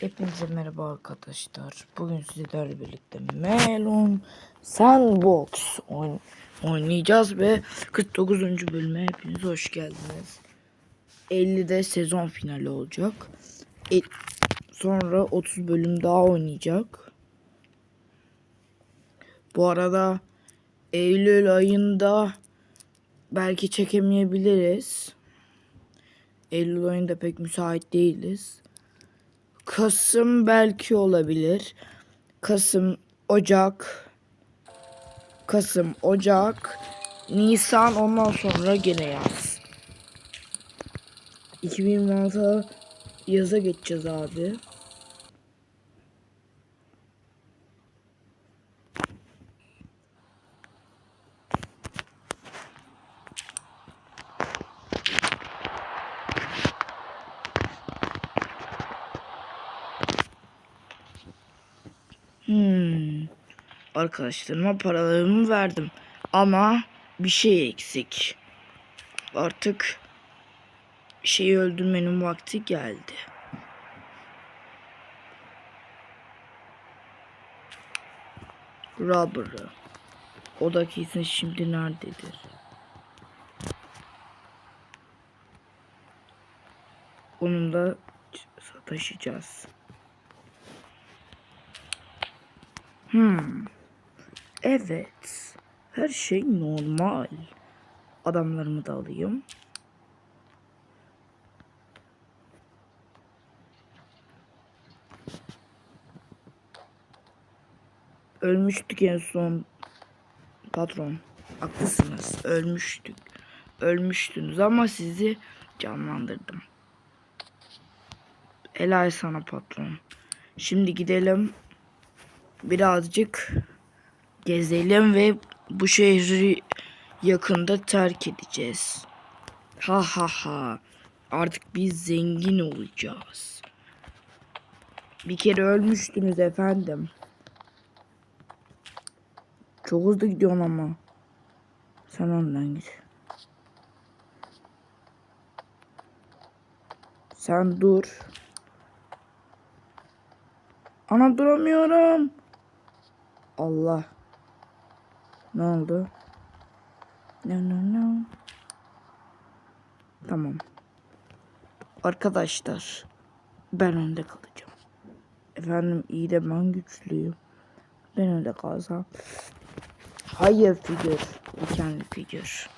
Hepinize merhaba arkadaşlar. Bugün sizlerle birlikte Melon Sandbox oyn- oynayacağız ve 49. bölüme hepiniz hoş geldiniz. 50'de sezon finali olacak. E- sonra 30 bölüm daha oynayacak. Bu arada Eylül ayında belki çekemeyebiliriz. Eylül ayında pek müsait değiliz. Kasım belki olabilir. Kasım, Ocak, Kasım, Ocak, Nisan ondan sonra gene yaz. 2026 yaza geçeceğiz abi. Hmm. Arkadaşlarıma paralarımı verdim. Ama bir şey eksik. Artık şeyi öldürmenin vakti geldi. Rubber'ı. O da kesin şimdi nerededir? Onu da Hmm. Evet. Her şey normal. Adamlarımı da alayım. Ölmüştük en son. Patron. Haklısınız. Ölmüştük. Ölmüştünüz ama sizi canlandırdım. Helal sana patron. Şimdi gidelim birazcık gezelim ve bu şehri yakında terk edeceğiz. Ha ha ha. Artık biz zengin olacağız. Bir kere ölmüştünüz efendim. Çok hızlı gidiyorsun ama. Sen önden git. Sen dur. Ana duramıyorum. Allah. Ne oldu? No no no. Tamam. Arkadaşlar. Ben önde kalacağım. Efendim iyi de ben güçlüyüm. Ben önde kalsam. Hayır figür. Dikenli figür.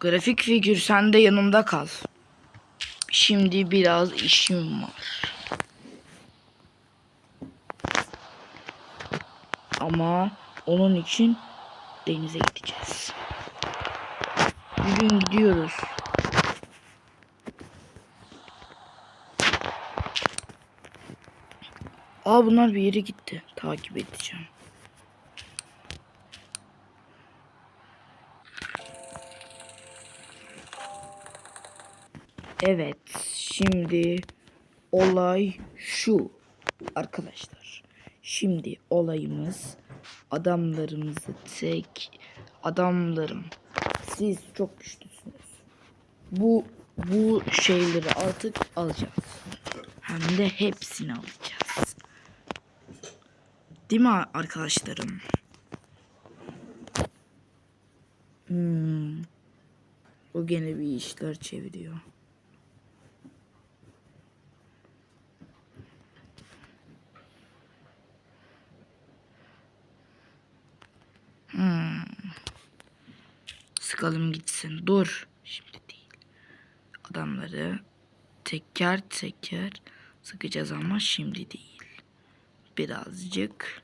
Grafik figür sen de yanımda kal. Şimdi biraz işim var. Ama onun için denize gideceğiz. Bugün gidiyoruz. Aa bunlar bir yere gitti. Takip edeceğim. Evet, şimdi olay şu arkadaşlar. Şimdi olayımız adamlarımızı tek adamlarım. Siz çok güçlüsünüz. Bu bu şeyleri artık alacağız. Hem de hepsini alacağız. Değil mi arkadaşlarım? Hmm. O gene bir işler çeviriyor. Sıkalım gitsin. Dur. Şimdi değil. Adamları teker teker sıkacağız ama şimdi değil. Birazcık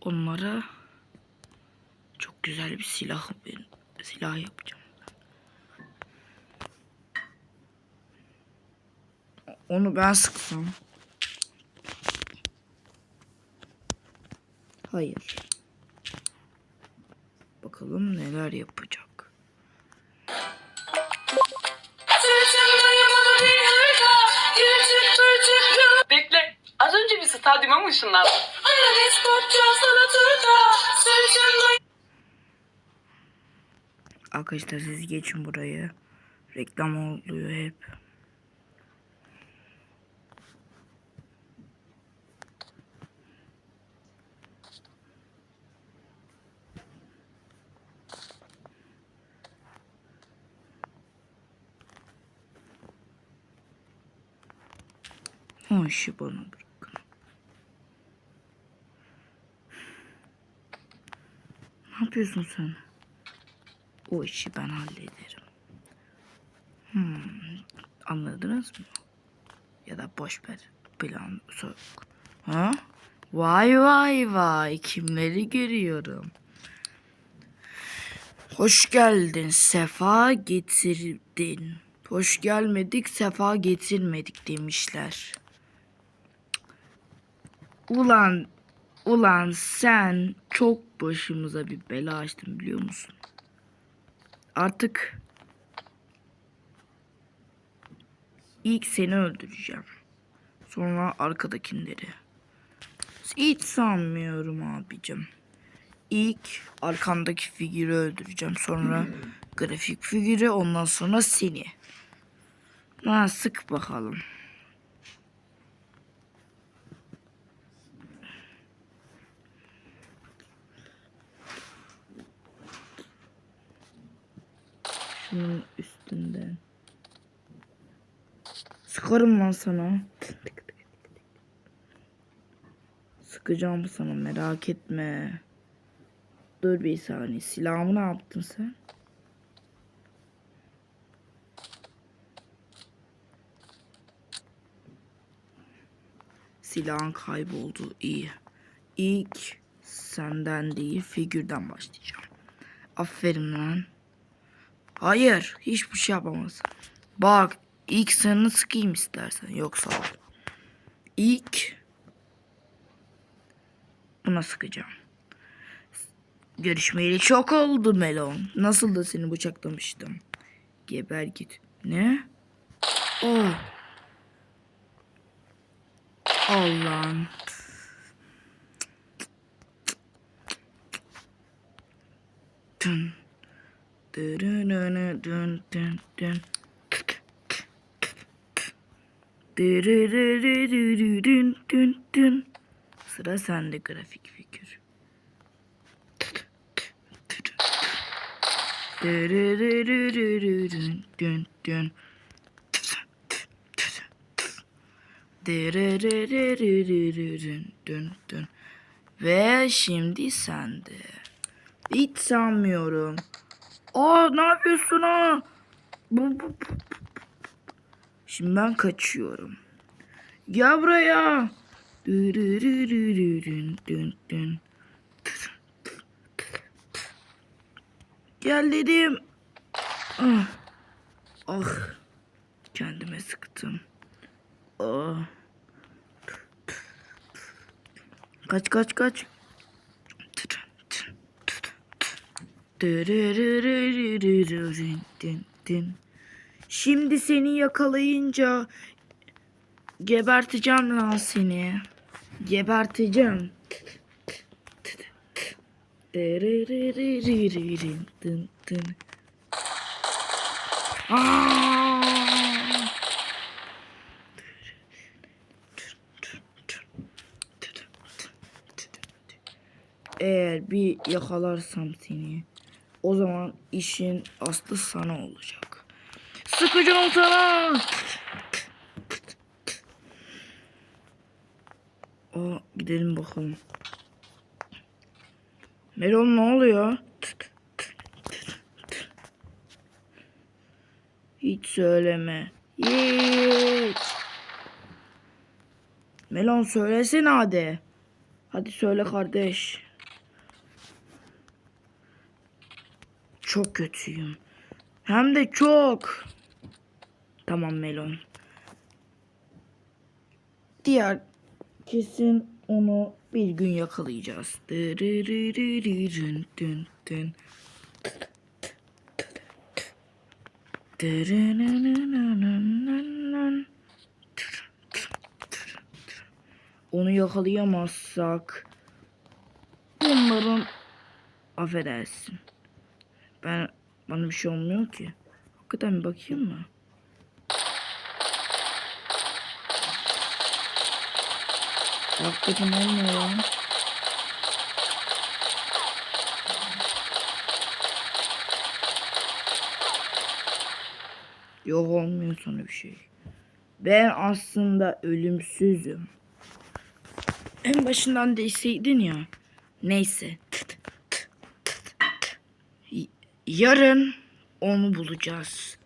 onlara çok güzel bir silah bir silah yapacağım. Onu ben sıksam. Hayır. Bakalım neler yapacak. stadyuma mı ışınlandı? Arkadaşlar siz geçin burayı. Reklam oluyor hep. Hoş bana bırak. Yapıyorsun sen? O işi ben hallederim. Hmm, anladınız mı? Ya da boş ver. Plan sok. Ha? Vay vay vay kimleri görüyorum. Hoş geldin, sefa getirdin. Hoş gelmedik, sefa getirmedik demişler. Ulan, ulan sen çok başımıza bir bela açtın biliyor musun? Artık ilk seni öldüreceğim. Sonra arkadakileri. Hiç sanmıyorum abicim. İlk arkandaki figürü öldüreceğim. Sonra grafik figürü ondan sonra seni. Ha sık bakalım. Şunun üstünden. Sıkarım lan sana. Sıkacağım sana merak etme. Dur bir saniye. Silahımı ne yaptın sen? Silahın kayboldu. İyi. İlk senden değil figürden başlayacağım. Aferin lan. Hayır. Hiçbir şey yapamaz. Bak. ilk seni sıkayım istersen. Yoksa ol. İlk buna sıkacağım. Görüşmeyeli çok oldu Melon. Nasıl da seni bıçaklamıştım. Geber git. Ne? Oh. Allah'ım. Dün. Sıra sende grafik figür. Ve şimdi sende. Hiç sanmıyorum. Aa ne yapıyorsun ha? Şimdi ben kaçıyorum. Gel buraya. Gel dedim. Ah. Ah. Kendime sıktım. Ah. Kaç kaç kaç. Dırırırırırın dün dün. Şimdi seni yakalayınca geberteceğim lan seni. Geberteceğim. Eğer bir yakalarsam seni o zaman işin aslı sana olacak. Sıkacağım sana. Aa, gidelim bakalım. Melon ne oluyor? Hiç söyleme. Hiç. Melon söylesene hadi. Hadi söyle kardeş. Çok kötüyüm. Hem de çok. Tamam Melon. Diğer kesin onu bir gün yakalayacağız. Onu yakalayamazsak bunların affedersin. Ben bana bir şey olmuyor ki. Hakikaten bir bakayım mı? Hakikaten olmuyor lan. Yok olmuyor sana bir şey. Ben aslında ölümsüzüm. En başından deseydin ya. Neyse. Yarın onu bulacağız.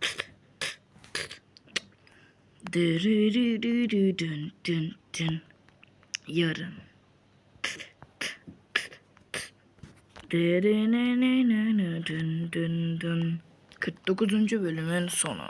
Dırırırırırın dın dın. Yarın. Dın dın dın. 49. bölümün sonu.